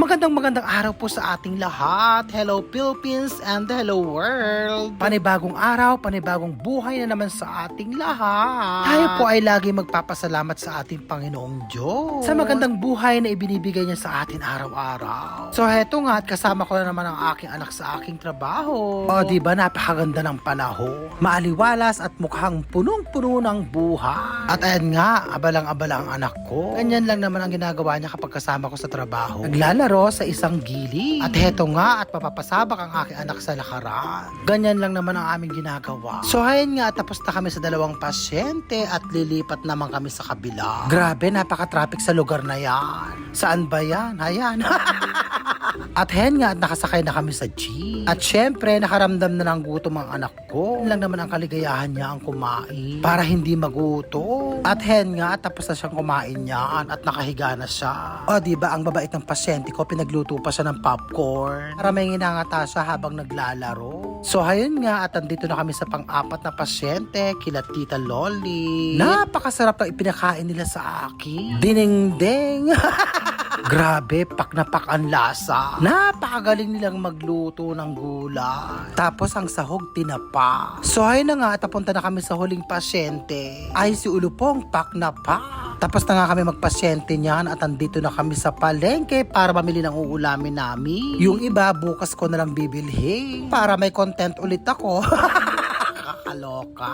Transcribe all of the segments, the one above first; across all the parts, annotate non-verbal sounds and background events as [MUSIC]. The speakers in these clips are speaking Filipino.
Magandang magandang araw po sa ating lahat. Hello Philippines and hello world. Panibagong araw, panibagong buhay na naman sa ating lahat. Tayo po ay lagi magpapasalamat sa ating Panginoong Diyos sa magandang buhay na ibinibigay niya sa atin araw-araw. So heto nga at kasama ko na naman ang aking anak sa aking trabaho. O di ba napakaganda ng panahon. Maaliwalas at mukhang punong-puno ng buhay. At ayan nga, abalang-abala ang anak ko. Ganyan lang naman ang ginagawa niya kapag kasama ko sa trabaho. Naglalaro sa isang gili. At heto nga at mapapasabak ang aking anak sa lakaran. Ganyan lang naman ang aming ginagawa. So ayan nga, tapos na kami sa dalawang pasyente at lilipat naman kami sa kabila. Grabe, napaka-traffic sa lugar na yan. Saan ba yan? Ayan. [LAUGHS] At hen nga, at nakasakay na kami sa jeep. At syempre, nakaramdam na ng gutom ang anak ko. Yun lang naman ang kaligayahan niya ang kumain. Para hindi magutom. At hen nga, tapos na siyang kumain niyan at nakahiga na siya. O, di ba ang babait ng pasyente ko, pinagluto pa siya ng popcorn. Para may nginangata siya habang naglalaro. So, ayun nga, at andito na kami sa pang-apat na pasyente, kila Tita Loli. Napakasarap ang ipinakain nila sa akin. Ding-ding! [LAUGHS] Grabe, pak na pak ang lasa. Napakagaling nilang magluto ng gulay. Tapos ang sahog tinapa. So ay na nga, tapunta na kami sa huling pasyente. Ay si Ulupong pak na pa. Tapos na nga kami magpasyente niyan at andito na kami sa palengke para mamili ng uulamin namin. Yung iba, bukas ko na lang bibilhin. Para may content ulit ako. [LAUGHS] Kakaloka.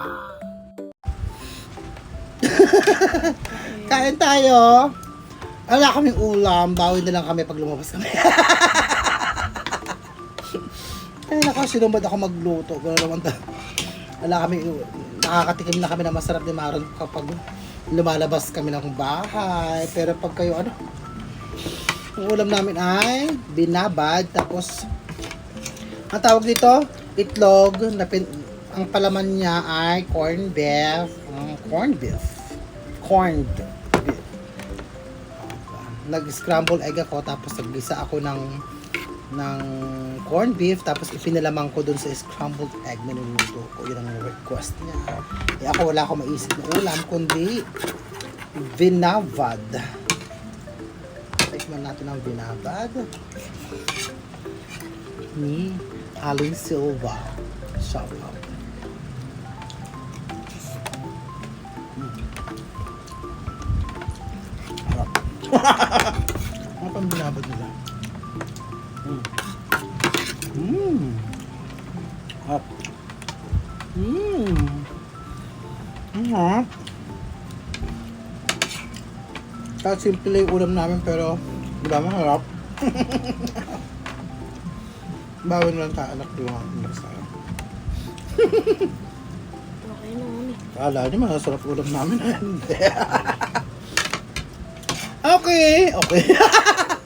[LAUGHS] Kain tayo. Wala kaming ulam, bawi na lang kami pag lumabas kami. Ay nako, sinumad ako magluto. Pero naman ta- wala kami, nakakatikim na kami na masarap ni Maron kapag lumalabas kami ng bahay. Pero pag kayo ano, ang ulam namin ay binabad, tapos ang tawag dito, itlog, na pin, ang palaman niya ay corn beef, um, corn beef, corned beef nag-scramble egg ako tapos naggisa ako ng ng corned beef tapos ipinalamang ko dun sa scrambled egg na niluto ko. Yun ang request niya. Eh ako wala akong maisip na ulam kundi vinavad. Tikman natin ang vinavad. Ni Aling Silva. Shout out. Harap ano pang binabad nila? Mm. Mmm. Hap. Mmm. Ang harap. Kahit simple lang yung ulam namin pero di ba maharap? [LAUGHS] Bawal lang kaanak yung anak sa Okay naman eh. Kala niyo masarap ulam namin. [LAUGHS] Hindi. Okay, okay. [LAUGHS]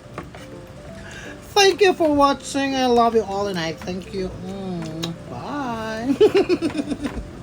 Thank you for watching. I love you all and I thank you. Mm, bye. [LAUGHS]